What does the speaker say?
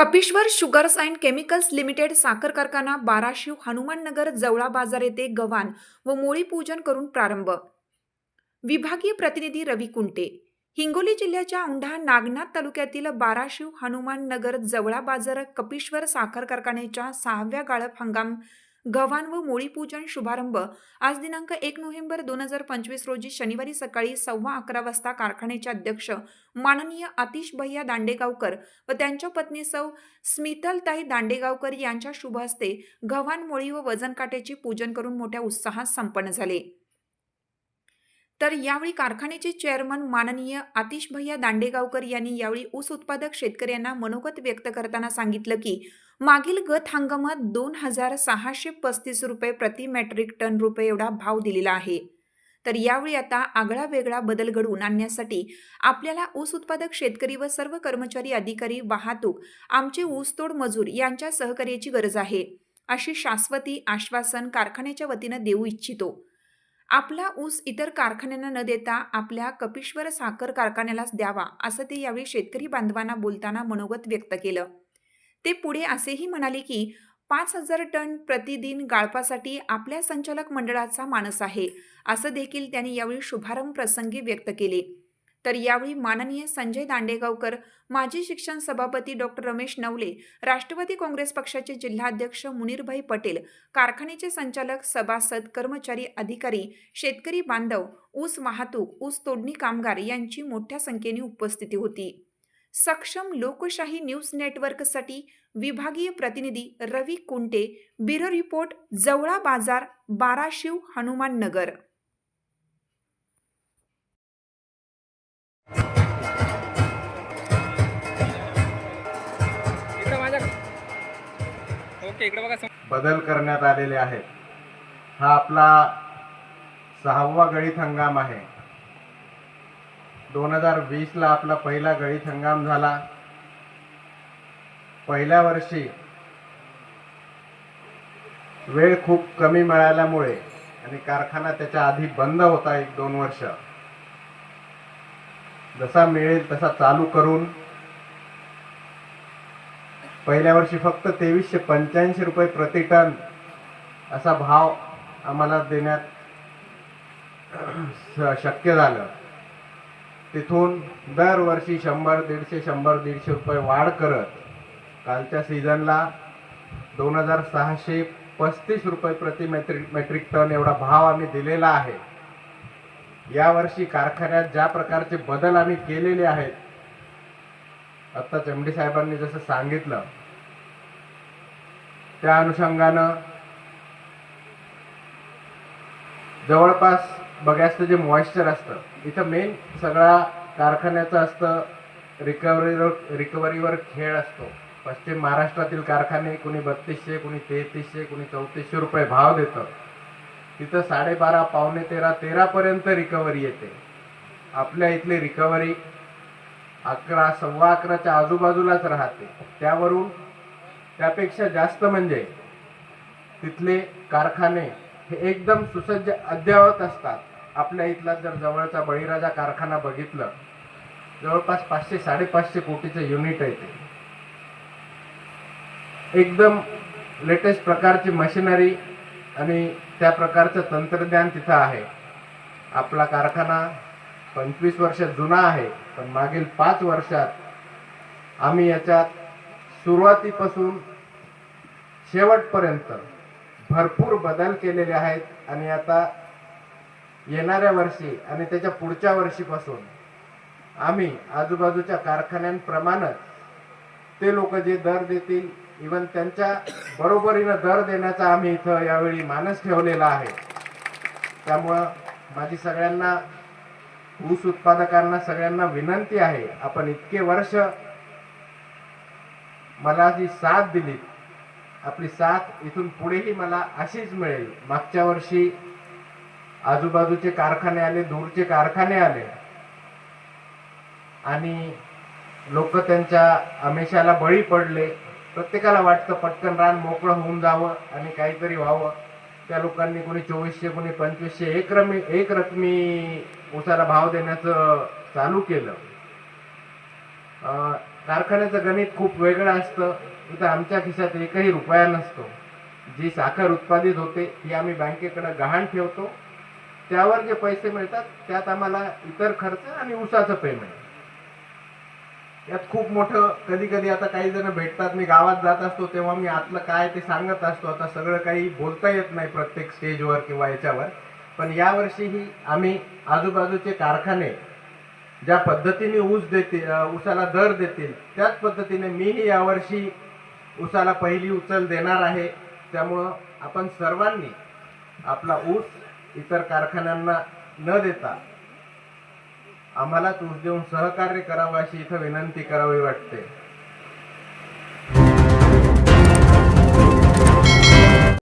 Kapishwar sugars and chemicals limited साखर कारखाना बाराशिव हनुमाननगर जवळा बाजार येथे गव्हाण व मोळी पूजन करून प्रारंभ. विभागीय प्रतिनिधी रवी कुंटे. हिंगोली जिल्ह्याच्या औंढा नागनाथ तालुक्यातील बाराशिव हनुमाननगर जवळा बाजार कपिश्वर साखर कारखान्याच्या सहाव्या गाळप हंगाम गव्हाण व मोळी पूजन शुभारंभ आज दिनांक एक नोव्हेंबर दोन हजार पंचवीस रोजी शनिवारी सकाळी सव्वा अकरा वाजता कारखान्याचे अध्यक्ष माननीय आतिश भैया दांडेगावकर व त्यांच्या पत्नी सौ स्मितलताई दांडेगावकर यांच्या शुभ हस्ते गव्हाण मोळी व वजन काट्याचे पूजन करून मोठ्या उत्साहात संपन्न झाले. तर यावेळी कारखान्याचे चेअरमन माननीय आतिश भैया दांडेगावकर यांनी यावेळी ऊस उत्पादक शेतकऱ्यांना मनोगत व्यक्त करताना सांगितलं की मागील गत हंगामात दोन हजार सहाशे पस्तीस रुपये प्रति मेट्रिक टन रुपये एवढा भाव दिलेला आहे. तर यावेळी आता आगळा वेगळा बदल घडवून आणण्यासाठी आपल्याला ऊस उत्पादक शेतकरी व सर्व कर्मचारी अधिकारी वाहतूक आमचे ऊसतोड मजूर यांच्या सहकार्याची गरज आहे अशी शाश्वती आश्वासन कारखान्याच्या वतीनं देऊ इच्छितो. आपला ऊस इतर कारखान्यांना न देता आपल्या कपिश्वर साखर कारखान्यालाच द्यावा असं ते यावेळी शेतकरी बांधवांना बोलताना मनोगत व्यक्त केलं. ते पुढे असेही म्हणाले की पाच हजार टन प्रतिदिन गाळपासाठी आपल्या संचालक मंडळाचा मानस आहे असं देखील त्यांनी यावेळी शुभारंभ प्रसंगी व्यक्त केले. तर यावेळी माननीय संजय दांडेगावकर माजी शिक्षण सभापती डॉक्टर रमेश नवले राष्ट्रवादी काँग्रेस पक्षाचे जिल्हाध्यक्ष मुनीरभाई पटेल कारखान्याचे संचालक सभासद कर्मचारी अधिकारी शेतकरी बांधव ऊस वाहतूक ऊस तोडणी कामगार यांची मोठ्या संख्येने उपस्थिती होती. सक्षम लोकशाही न्यूज नेटवर्कसाठी विभागीय प्रतिनिधी रवी कुंटे ब्युरो रिपोर्ट जवळा बाजार बाराशिव हनुमान नगर. बदल करण्यात आलेले आहेत. हा आपला सहावा गळीत हंगाम आहे. दोन हजार वीसला आपला पहिला गळीत हंगाम झाला. पहिल्या वर्षी वेळ खूप कमी मिळाल्यामुळे आणि कारखाना त्याच्या आधी बंद होता एक दोन वर्ष. जसा मिळेल तसा चालू करून पहिल्या वर्षी फक्त तेवीसशे पंच्याऐंशी रुपये प्रति टन असा भाव आम्हाला देण्यात शक्य झालं. तिथून दरवर्षी शंभर दीडशे शंभर दीडशे रुपये वाढ करत कालच्या सीझनला दोन हजार सहाशे पस्तीस रुपये प्रति मेट्रिक मेट्रिक टन एवढा भाव आम्ही दिलेला आहे. यावर्षी कारखान्यात ज्या प्रकारचे बदल आम्ही केलेले आहेत आत्ताच एम डी साहेबांनी जसं सांगितलं त्या अनुषंगानं जवळपास बघायचं जे मॉइश्चर असतं इथं मेन सगळा कारखान्याचं असतं रिकव्हरीवर रिकव्हरीवर खेळ असतो. पश्चिम महाराष्ट्रातील कारखाने कुणी बत्तीसशे कुणी तेहतीसशे कुणी चौतीसशे रुपये भाव देतं. तिथं साडेबारा पावणे तेरा तेरापर्यंत रिकव्हरी येते. आपल्या इथली रिकव्हरी अकरा सव्वा अकराच्या आजूबाजूलाच राहते. त्यावरून त्यापेक्षा जास्त म्हणजे तिथले कारखाने हे एकदम सुसज्ज अद्ययावत असतात. आपल्या इथला जर जवळचा बळीराजा कारखाना बघितलं जवळपास पाचशे साडेपाचशे कोटीचं युनिट आहे ते. एकदम लेटेस्ट प्रकारची मशिनरी आणि त्या प्रकारचं तंत्रज्ञान तिथं आहे. आपला कारखाना पंचवीस वर्ष जुना आहे पण मागील पाच वर्षात आम्ही याच्यात सुरुवातीपासून शेवटपर्यंत भरपूर बदल केलेले आहेत आणि आता येणाऱ्या वर्षी आणि त्याच्या पुढच्या वर्षीपासून आम्ही आजूबाजूच्या कारखान्यांप्रमाणेच ते लोक जे दर देतील इवन त्यांच्या बरोबरीनं दर देण्याचा आम्ही इथं यावेळी मानस ठेवलेला आहे. त्यामुळं माझी सगळ्यांना ऊस उत्पादकांना सगळ्यांना विनंती आहे आपण इतके वर्ष मला जी साथ दिली आपली साथ इथून पुढेही मला अशीच मिळेल. मागच्या वर्षी आजूबाजूचे कारखाने आले दूरचे कारखाने आले. आणि लोक त्यांच्या आमिषाला बळी पडले. प्रत्येकाला वाटतं पटकन रान मोकळं होऊन जावं आणि काहीतरी व्हावं. त्या लोकांनी कोणी चोवीसशे कोणी पंचवीसशे एक रमी एक रकमी उसाला भाव देण्याचं चालू केलं. कारखान्याचं गणित खूप वेगळं असतं. इथं आमच्या खिशात एकही रुपया नसतो. जी साखर उत्पादित होते ती आम्ही बँकेकडे गहाण ठेवतो. त्यावर जे पैसे मिळतात त्यात आम्हाला इतर खर्च आणि उसाचं पेमेंट यात खूप मोठं कधी कधी आता काही जण भेटतात मी गावात जात असतो तेव्हा मी आतलं काय ते सांगत असतो. आता सगळं काही बोलता येत नाही प्रत्येक स्टेजवर किंवा याच्यावर. पण यावर्षीही आम्ही आजूबाजूचे कारखाने ज्या पद्धतीने ऊस देतील ऊसाला दर देतील त्याच पद्धतीने मीही यावर्षी ऊसाला पहिली उचल देणार आहे. त्यामुळं आपण सर्वांनी आपला ऊस इतर कारखान्यांना न देता आम्हाला तूर देऊन सहकार्य करावं अशी इथं विनंती करावी वाटते.